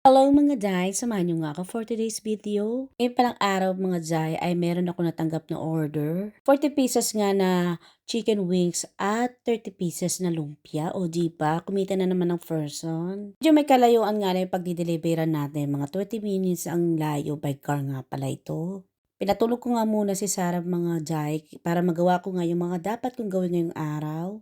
Hello mga Jai! Samahan niyo nga ako for today's video. Ngayon palang araw mga Jai ay meron ako natanggap na order. 40 pieces nga na chicken wings at 30 pieces na lumpia. O di ba? Kumita na naman ng person. Medyo may kalayuan nga na yung pagdideliveran natin. Mga 20 minutes ang layo by car nga pala ito. Pinatulog ko nga muna si Sarah mga Jai para magawa ko nga yung mga dapat kong gawin ngayong araw.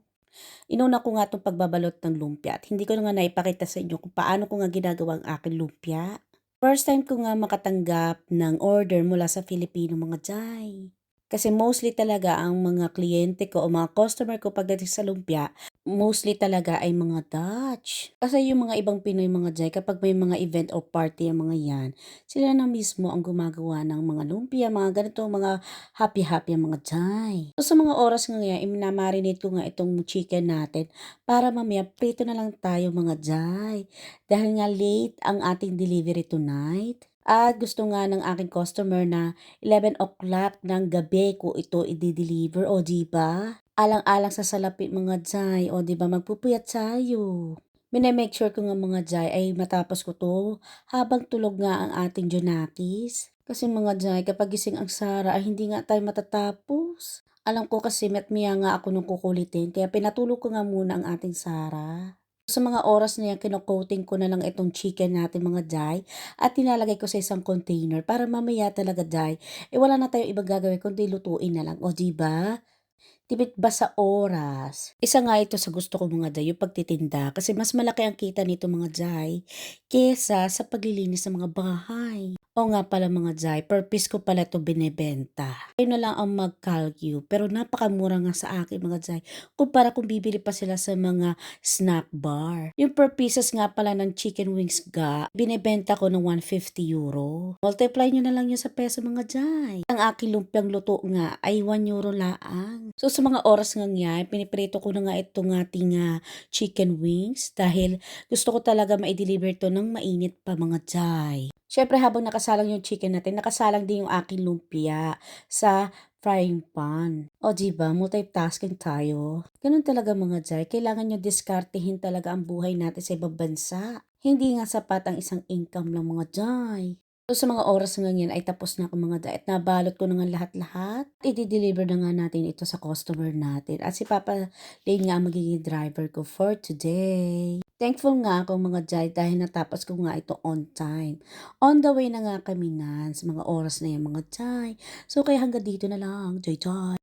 Inuna ko nga itong pagbabalot ng lumpia at hindi ko nga naipakita sa inyo kung paano ko nga ginagawa ang aking lumpia. First time ko nga makatanggap ng order mula sa Filipino mga Jai. Kasi mostly talaga ang mga kliyente ko o mga customer ko pagdating sa lumpia, mostly talaga ay mga Dutch. Kasi yung mga ibang Pinoy mga Jai, kapag may mga event o party ang mga yan, sila na mismo ang gumagawa ng mga lumpia, mga ganito, mga happy-happy ang mga Jai. So sa mga oras nga ngayon, iminamarinate ko nga itong chicken natin para mamaya prito na lang tayo mga Jai. Dahil nga late ang ating delivery tonight. At gusto nga ng aking customer na 11 o'clock ng gabi ko ito i-deliver o di ba? Alang-alang sa salapi mga Jai o di ba magpupuyat tayo. Minemake sure ko nga mga Jai ay matapos ko to habang tulog nga ang ating Jonakis. Kasi mga Jai kapag gising ang Sara ay hindi nga tayo matatapos. Alam ko kasi met miya nga ako nung kukulitin kaya pinatulog ko nga muna ang ating Sara. Sa mga oras na yan, kino-coating ko na lang itong chicken natin mga Jai at nilalagay ko sa isang container para mamaya talaga Jai, eh wala na tayo ibang gagawin kundi lutuin na lang. O di Tipid ba sa oras? Isa nga ito sa gusto ko mga Jai, yung pagtitinda. Kasi mas malaki ang kita nito mga Jai kesa sa paglilinis ng mga bahay. O nga pala mga Jai, purpose ko pala to binebenta. Kayo na lang ang mag-calcu, pero napakamura nga sa akin mga Jai. Kumpara kung bibili pa sila sa mga snack bar. Yung per pieces nga pala ng chicken wings ga, binebenta ko ng 150 euro. Multiply nyo na lang yun sa peso mga Jai. Ang aking lumpiang luto nga ay 1 euro laang. So sa mga oras nga piniprito ko na nga itong ating uh, chicken wings dahil gusto ko talaga ma-deliver to ng mainit pa mga Jai. Siyempre habang nakasalang yung chicken natin, nakasalang din yung aking lumpia sa frying pan. O diba, multitasking tayo. Ganun talaga mga Jai, kailangan nyo diskartehin talaga ang buhay natin sa ibang bansa. Hindi nga sapat ang isang income lang mga Jai. So sa mga oras nga yan ay tapos na ako mga at nabalot ko na nga lahat-lahat. I-deliver na nga natin ito sa customer natin. At si Papa Lane nga magiging driver ko for today. Thankful nga ako mga Jai dahil natapos ko nga ito on time. On the way na nga kami nan sa mga oras na yan mga Jai. So kaya hanggang dito na lang. Jai Jai.